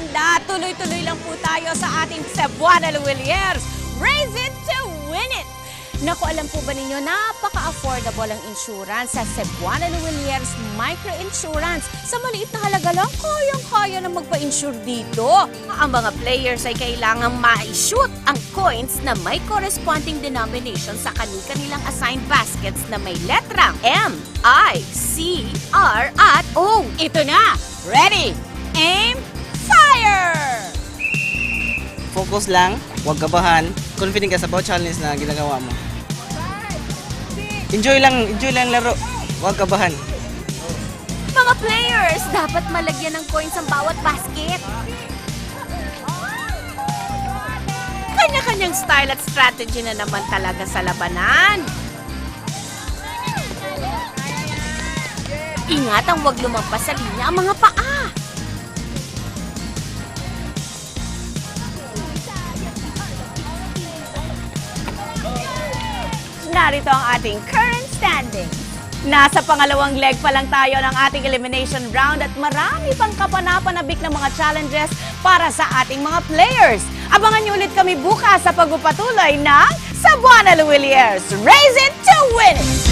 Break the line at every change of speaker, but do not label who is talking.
maganda. Tuloy-tuloy lang po tayo sa ating Cebuana Luwiliers. Raise it to win it! Naku, alam po ba ninyo, napaka-affordable ang insurance sa Cebuana Luwiliers Micro Insurance. Sa maliit na halaga lang, kayang-kaya na magpa-insure dito. Ang mga players ay kailangang ma-shoot ang coins na may corresponding denomination sa kani-kanilang assigned baskets na may letrang M, I, C, R, at O. Ito na! Ready!
Focus lang, huwag kabahan. Confident ka sa bawat challenge na ginagawa mo. Enjoy lang, enjoy lang laro. Huwag kabahan.
Mga players, dapat malagyan ng coins ang bawat basket. Kanya-kanyang style at strategy na naman talaga sa labanan. Ingat ang huwag lumampas sa linya ang mga paa. Narito ang ating current standing. Nasa pangalawang leg pa lang tayo ng ating elimination round at marami pang kapanapanabik na mga challenges para sa ating mga players. Abangan niyo ulit kami bukas sa pagpapatuloy ng Cebuana Luwiliers. Raise it to win it!